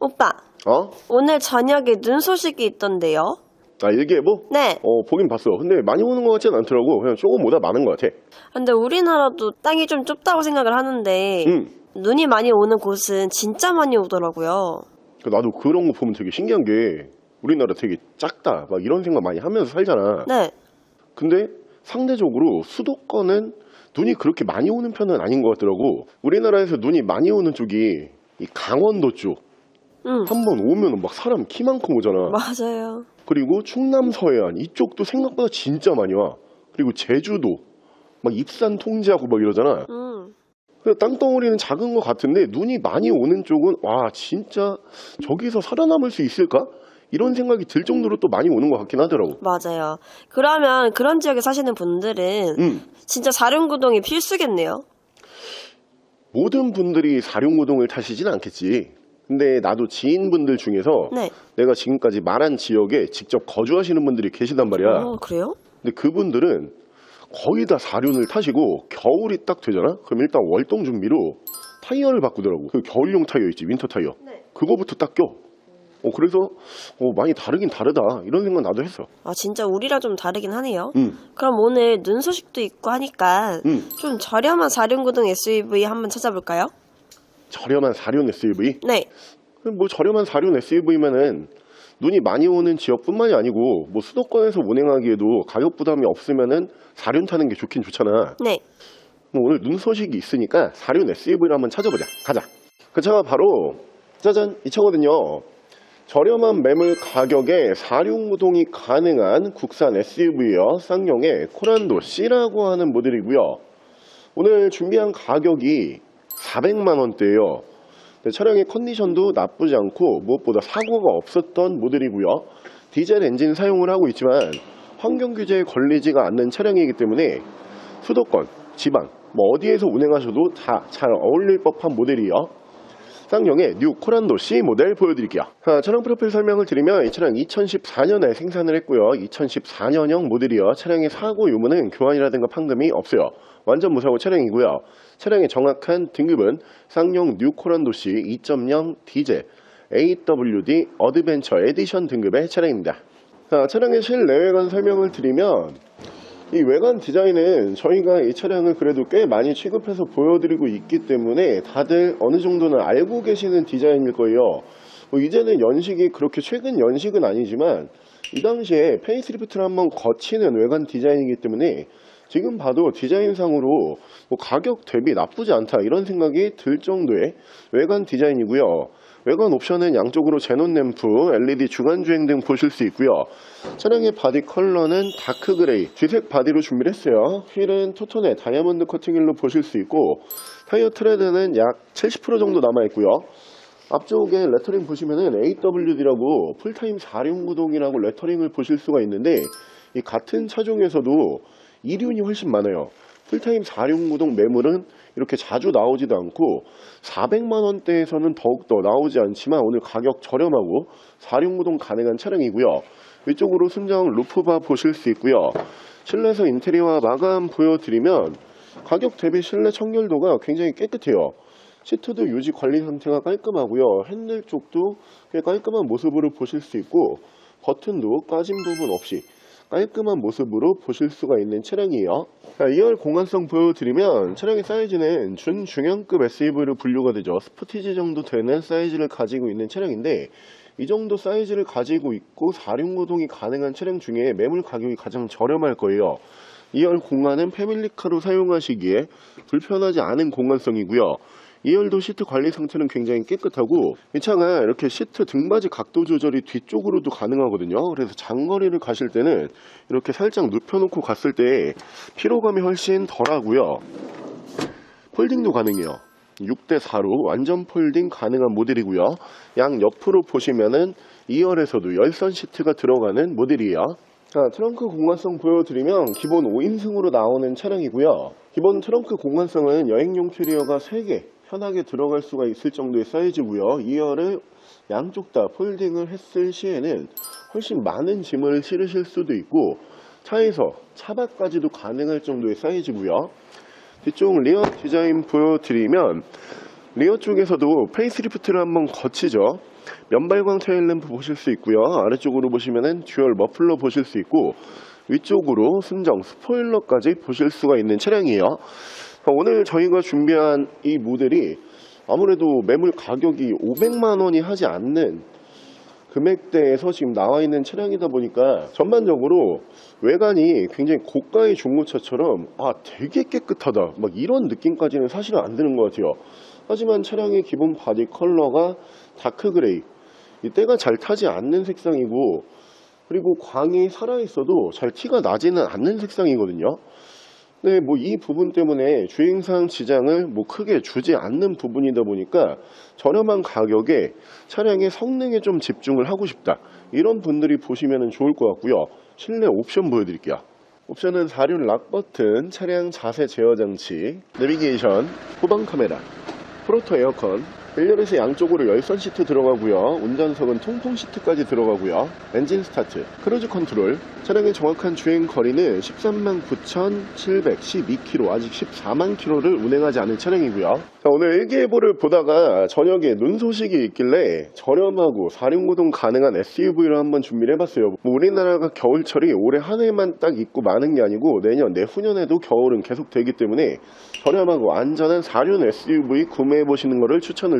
오빠, 어? 오늘 저녁에 눈 소식이 있던데요? 아 일기예보? 네. 어 보긴 봤어. 근데 많이 오는 것 같진 않더라고. 그냥 조금보다 많은 것 같아. 근데 우리나라도 땅이 좀 좁다고 생각을 하는데 응. 눈이 많이 오는 곳은 진짜 많이 오더라고요. 그 나도 그런 거 보면 되게 신기한 게 우리나라 되게 작다. 막 이런 생각 많이 하면서 살잖아. 네. 근데 상대적으로 수도권은 눈이 그렇게 많이 오는 편은 아닌 것 같더라고. 우리나라에서 눈이 많이 오는 쪽이 이 강원도 쪽. 응. 한 번 오면 막 사람 키만큼 오잖아. 맞아요. 그리고 충남 서해안 이쪽도 생각보다 진짜 많이 와. 그리고 제주도 막 입산 통제하고 막 이러잖아. 음. 그래서 땅덩어리는 작은 것 같은데 눈이 많이 오는 쪽은 와 진짜 저기서 살아남을 수 있을까? 이런 생각이 들 정도로 또 많이 오는 것 같긴 하더라고. 맞아요. 그러면 그런 지역에 사시는 분들은 음, 진짜 사륜구동이 필수겠네요. 모든 분들이 사륜고동을 타시진 않겠지. 근데 나도 지인분들 중에서 네. 내가 지금까지 말한 지역에 직접 거주하시는 분들이 계시단 말이야. 어, 그래요? 근데 그분들은 거의 다 사륜을 타시고 겨울이 딱 되잖아? 그럼 일단 월동 준비로 타이어를 바꾸더라고. 그 겨울용 타이어 있지, 윈터 타이어. 네. 그거부터 딱 껴. 어, 그래서 어, 많이 다르긴 다르다. 이런 생각 나도 했어. 아, 진짜 우리랑 좀 다르긴 하네요. 응, 그럼 오늘 눈 소식도 있고 하니까 응. 좀 저렴한 사륜구동 SUV 한번 찾아볼까요? 저렴한 사륜 SUV? 네. 뭐 저렴한 사륜 SUV면은 눈이 많이 오는 지역뿐만이 아니고 뭐 수도권에서 운행하기에도 가격 부담이 없으면은 사륜 타는 게 좋긴 좋잖아. 네. 그럼 오늘 눈 소식이 있으니까 사륜 SUV를 한번 찾아보자. 가자. 그 차가 바로 짜잔 이 차거든요. 저렴한 매물 가격에 사륜구동이 가능한 국산 SUV여 쌍용의 코란도 C라고 하는 모델이고요. 오늘 준비한 가격이 400만 원대예요. 근데 차량의 컨디션도 나쁘지 않고 무엇보다 사고가 없었던 모델이고요. 디젤 엔진 사용을 하고 있지만 환경 규제에 걸리지가 않는 차량이기 때문에 수도권, 지방, 뭐 어디에서 운행하셔도 다 잘 어울릴 법한 모델이요. 쌍용의 뉴 코란도 C 모델 보여드릴게요. 자, 차량 프로필 설명을 드리면 이 차량 2014년에 생산을 했고요. 2014년형 모델이요. 차량의 사고 유무는 교환이라든가 판금이 없어요. 완전 무사고 차량이고요. 차량의 정확한 등급은 쌍용 뉴 코란도 C 2.0 디젤 AWD 어드벤처 에디션 등급의 차량입니다. 자, 차량의 실내외관 설명을 드리면 이 외관 디자인은 저희가 이 차량을 그래도 꽤 많이 취급해서 보여드리고 있기 때문에 다들 어느 정도는 알고 계시는 디자인일 거예요. 뭐 이제는 연식이 그렇게 최근 연식은 아니지만 이 당시에 페이스리프트를 한번 거치는 외관 디자인이기 때문에 지금 봐도 디자인상으로 뭐 가격 대비 나쁘지 않다 이런 생각이 들 정도의 외관 디자인이고요. 외관 옵션은 양쪽으로 제논 램프, LED 주간 주행 등 보실 수 있고요. 차량의 바디 컬러는 다크 그레이, 쥐색 바디로 준비를 했어요. 휠은 투톤의 다이아몬드 커팅일로 보실 수 있고 타이어 트레드는 약 70% 정도 남아있고요. 앞쪽에 레터링 보시면은 AWD라고 풀타임 4륜 구동이라고 레터링을 보실 수가 있는데 이 같은 차종에서도 이륜이 훨씬 많아요. 풀타임 4륜 구동 매물은 이렇게 자주 나오지도 않고 400만 원대에서는 더욱더 나오지 않지만 오늘 가격 저렴하고 4륜 구동 가능한 차량이고요. 위쪽으로 순정 루프바 보실 수 있고요. 실내에서 인테리어와 마감 보여드리면 가격 대비 실내 청결도가 굉장히 깨끗해요. 시트도 유지 관리 상태가 깔끔하고요. 핸들 쪽도 꽤 깔끔한 모습으로 보실 수 있고 버튼도 까진 부분 없이 깔끔한 모습으로 보실 수가 있는 차량이에요. 자, 2열 공간성 보여드리면 차량의 사이즈는 준중형급 SUV로 분류가 되죠. 스포티지 정도 되는 사이즈를 가지고 있는 차량인데 이 정도 사이즈를 가지고 있고 4륜 구동이 가능한 차량 중에 매물 가격이 가장 저렴할 거예요. 2열 공간은 패밀리카로 사용하시기에 불편하지 않은 공간성이고요. 2열도 시트 관리 상태는 굉장히 깨끗하고 이 차가 이렇게 시트 등받이 각도 조절이 뒤쪽으로도 가능하거든요. 그래서 장거리를 가실 때는 이렇게 살짝 눕혀놓고 갔을 때 피로감이 훨씬 덜하고요. 폴딩도 가능해요. 6대4로 완전 폴딩 가능한 모델이고요. 양 옆으로 보시면은 2열에서도 열선 시트가 들어가는 모델이에요. 자, 트렁크 공간성 보여드리면 기본 5인승으로 나오는 차량이고요. 기본 트렁크 공간성은 여행용 캐리어가 3개 편하게 들어갈 수가 있을 정도의 사이즈고요. 2열을 양쪽 다 폴딩을 했을 시에는 훨씬 많은 짐을 실으실 수도 있고 차에서 차박까지도 가능할 정도의 사이즈고요. 뒤쪽 리어 디자인 보여드리면 리어 쪽에서도 페이스리프트를 한번 거치죠. 면발광 테일 램프 보실 수 있고요. 아래쪽으로 보시면은 듀얼 머플러 보실 수 있고 위쪽으로 순정 스포일러까지 보실 수가 있는 차량이에요. 오늘 저희가 준비한 이 모델이 아무래도 매물 가격이 500만 원이 하지 않는 금액대에서 지금 나와 있는 차량이다 보니까 전반적으로 외관이 굉장히 고가의 중고차처럼 아 되게 깨끗하다 막 이런 느낌까지는 사실은 안 드는 것 같아요. 하지만 차량의 기본 바디 컬러가 다크 그레이 이 때가 잘 타지 않는 색상이고 그리고 광이 살아있어도 잘 티가 나지는 않는 색상이거든요 네, 뭐이 부분 때문에 주행상 지장을 뭐 크게 주지 않는 부분이다 보니까 저렴한 가격에 차량의 성능에 좀 집중을 하고 싶다. 이런 분들이 보시면 좋을 것 같고요. 실내 옵션 보여드릴게요. 옵션은 4륜 락 버튼, 차량 자세 제어 장치, 내비게이션, 후방 카메라, 프로토 에어컨, 1열에서 양쪽으로 열선 시트 들어가고요. 운전석은 통풍 시트까지 들어가고요. 엔진 스타트, 크루즈 컨트롤, 차량의 정확한 주행 거리는 13만 9,712km, 아직 14만 km를 운행하지 않은 차량이고요. 자, 오늘 일기예보를 보다가 저녁에 눈 소식이 있길래 저렴하고 4륜구동 가능한 SUV를 한번 준비를 해봤어요. 뭐 우리나라가 겨울철이 올해 한 해만 딱 있고 많은 게 아니고 내년, 내후년에도 겨울은 계속 되기 때문에 저렴하고 안전한 4륜 SUV 구매해 보시는 것을 추천을